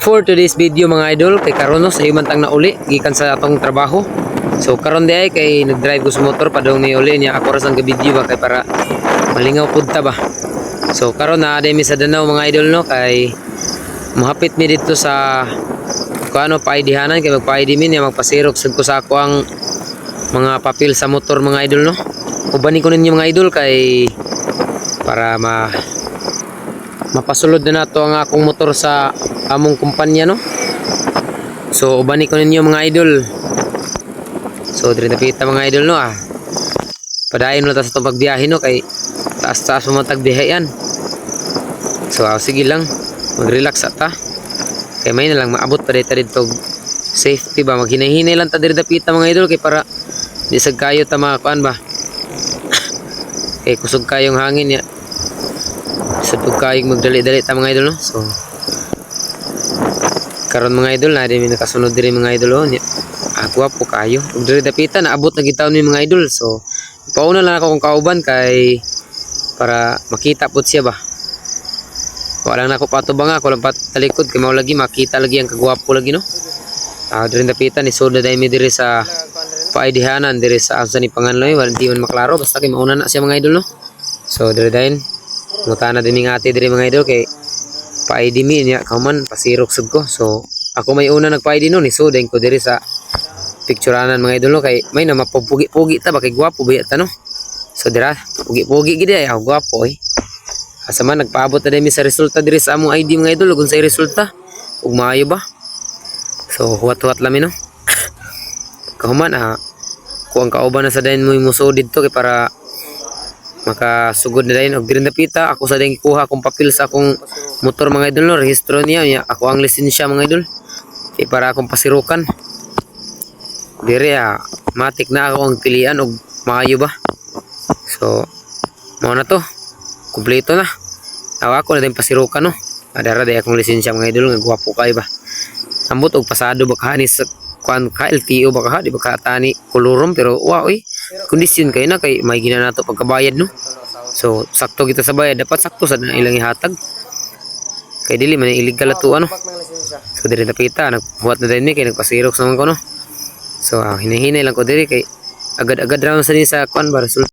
for today's video mga idol kay karon sa iman tang nauli gikan sa atong trabaho. So karon di ay kay nagdrive ko sa motor padong ni uli niya ako ras ang video ba kay para malingaw pud ta ba. So karon na mi sa Danau mga idol no kay mahapit mi dito sa kuano paidihanan kay magpaidi mi niya magpasirok sad ko sa ako ang mga papel sa motor mga idol no. Ubanin ko ninyo mga idol kay para ma mapasulod na nato ang akong motor sa among kumpanya no? So ubani ko ninyo mga idol. So diri napita mga idol no ah. Padayon na ta sa itong pagbiyahe no? Kay taas taas mo matagbiyahe yan. So ah, sige lang. Mag relax ta kay may na lang maabot pa dito dito. Safety ba? Maghinahinay lang ta diri dapita mga idol kay para di sad kayo ta mga kuan ba? Kay kusog kayong hangin ya sa kayong magdali-dali ta mga idol no? So karon mga idol na din nakasunod diri mga idol oh. Nya- ah gwapo kayo. Ug diri dapitan naabot na gitawon ni mga idol. So pauna lang ako kung kauban kay para makita pud siya ba. Wala na ako patubang ako lang patalikod. Kay mao lagi makita lagi ang kagwapo lagi no? Ah diri dapitan ni soda dai mi diri sa paaidihanan diri sa asa ni panganloy. Wala di man maklaro basta kay mauna na siya mga idol no? So diri dahin Mutana din nga ate diri mga idol kay pa-ID mi niya kauman pasirok sud ko. So ako may una nagpa-ID no ni Sudeng ko diri sa pictureanan mga idol kay may na mapupugi-pugi ta ba kay gwapo ba ta no. So dira pugi-pugi gid ay ako gwapo eh. Asa man nagpaabot na din mi sa resulta diri sa among ID mga idol ug sa resulta ug maayo ba. So huwat-huwat lami no. Kauman ah kuang kauban na sa dayon mo muso dito kay para makasugod na dayon og diri napita ako sa ding kuha akong papel sa akong motor mga idol no? Rehistro niya. Niya ako ang lisensya mga idol. Kay para akong pasirukan. Dire ah matik na ako ang pilian og maayo ba? So mao na to. Kumpleto na. Awa ko na din pasirukan no? Adara day akong lisensya mga idol nga gwapo kay ba? Ambot og pasado ba kahani sa kwan ka LTO ba ka di ba tani kolorom pero wow eh kondisyon kay na kay may gina nato pagkabayad no? So sakto kita sa bayad. Dapat sakto sa na ilang ihatag. Kay dili man illegal ato ano? So diri napita nagbuhat na din mi kay nagpasirok sa mga ko no so ah, hinahinay lang ko diri kay agad-agad ra man sa ni sa kwan ba